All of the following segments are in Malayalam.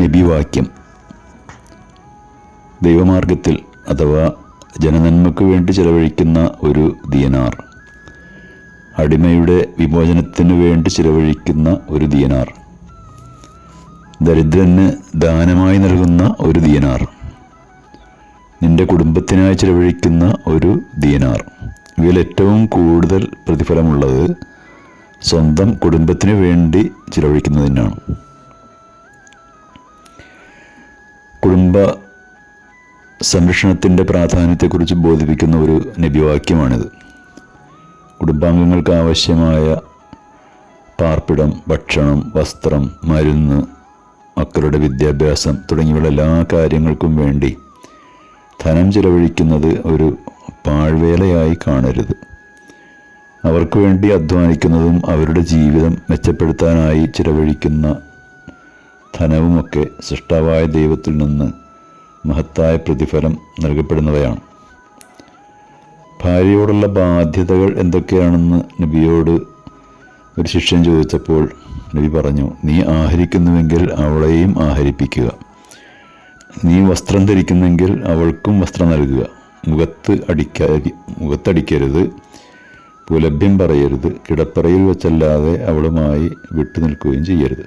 നബിവാക്യം. ദൈവമാർഗത്തിൽ അഥവാ ജനനന്മയ്ക്ക് വേണ്ടി ചിലവഴിക്കുന്ന ഒരു ദിയനാർ അടിമയുടെ വിമോചനത്തിന് വേണ്ടി ചിലവഴിക്കുന്ന ഒരു ദിയനാർ ദരിദ്രന് ദാനമായി നൽകുന്ന ഒരു ദിയനാർ നിന്റെ കുടുംബത്തിനായി ചിലവഴിക്കുന്ന ഒരു ദിയനാർ ഇവയിൽ ഏറ്റവും കൂടുതൽ പ്രതിഫലമുള്ളത് സ്വന്തം കുടുംബത്തിന് വേണ്ടി ചിലവഴിക്കുന്നതിനാണ്. കുടുംബ സംരക്ഷണത്തിന്റെ പ്രാധാന്യത്തെക്കുറിച്ച് ബോധിപ്പിക്കുന്ന ഒരു നബിവാക്യമാണിത്. കുടുംബാംഗങ്ങൾക്ക് ആവശ്യമായ പാർപ്പിടം ഭക്ഷണം വസ്ത്രം മരുന്ന് മക്കളുടെ വിദ്യാഭ്യാസം തുടങ്ങിയുള്ള എല്ലാ കാര്യങ്ങൾക്കും വേണ്ടി ധനം ചിലവഴിക്കുന്നത് ഒരു പാഴ്വേലയായി കാണരുത്. അവർക്ക് വേണ്ടി അധ്വാനിക്കുന്നതും അവരുടെ ജീവിതം മെച്ചപ്പെടുത്താനായി ചിലവഴിക്കുന്ന ധനവുമൊക്കെ സൃഷ്ടാവായ ദൈവത്തിൽ നിന്ന് മഹത്തായ പ്രതിഫലം നൽകപ്പെടുന്നവയാണ്. ഭാര്യയോടുള്ള ബാധ്യതകൾ എന്തൊക്കെയാണെന്ന് നബിയോട് ഒരു ശിഷ്യൻ ചോദിച്ചപ്പോൾ നബി പറഞ്ഞു നീ ആഹരിക്കുന്നുവെങ്കിൽ അവളെയും ആഹരിപ്പിക്കുക. നീ വസ്ത്രം ധരിക്കുന്നെങ്കിൽ അവൾക്കും വസ്ത്രം നൽകുക. മുഖത്ത് അടിക്കാ മുഖത്തടിക്കരുത് പുലഭ്യം പറയരുത് കിടപ്പറയിൽ വെച്ചല്ലാതെ അവളുമായി വിട്ടു നിൽക്കുകയും ചെയ്യരുത്.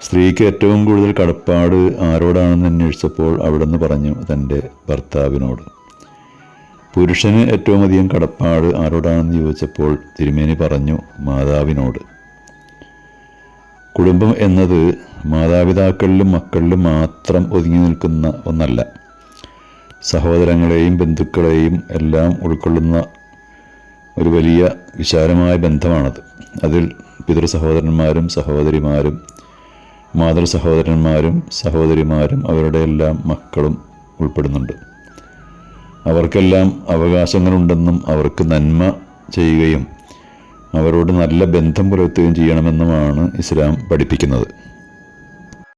സ്ത്രീക്ക് ഏറ്റവും കൂടുതൽ കടപ്പാട് ആരോടാണെന്ന് അന്വേഷിച്ചപ്പോൾ അവിടുന്ന് പറഞ്ഞു തന്റെ ഭർത്താവിനോട്. പുരുഷന് ഏറ്റവും അധികം കടപ്പാട് ആരോടാണെന്ന് ചോദിച്ചപ്പോൾ തിരുമേനി പറഞ്ഞു മാതാവിനോട്. കുടുംബം എന്നത് മാതാപിതാക്കളിലും മക്കളിലും മാത്രം ഒതുങ്ങി നിൽക്കുന്ന ഒന്നല്ല. സഹോദരങ്ങളെയും ബന്ധുക്കളെയും എല്ലാം ഉൾക്കൊള്ളുന്ന ഒരു വലിയ വിശാലമായ ബന്ധമാണത്. അതിൽ പിതൃ സഹോദരന്മാരും സഹോദരിമാരും മാതൃ സഹോദരന്മാരും സഹോദരിമാരും അവരുടെ എല്ലാം മക്കളും ഉൾപ്പെടുന്നുണ്ട്. അവർക്കെല്ലാം അവകാശങ്ങളുണ്ടെന്നും അവർക്ക് നന്മ ചെയ്യുകയും അവരോട് നല്ല ബന്ധം പുലർത്തുകയും ചെയ്യണമെന്നുമാണ് ഇസ്ലാം പഠിപ്പിക്കുന്നത്.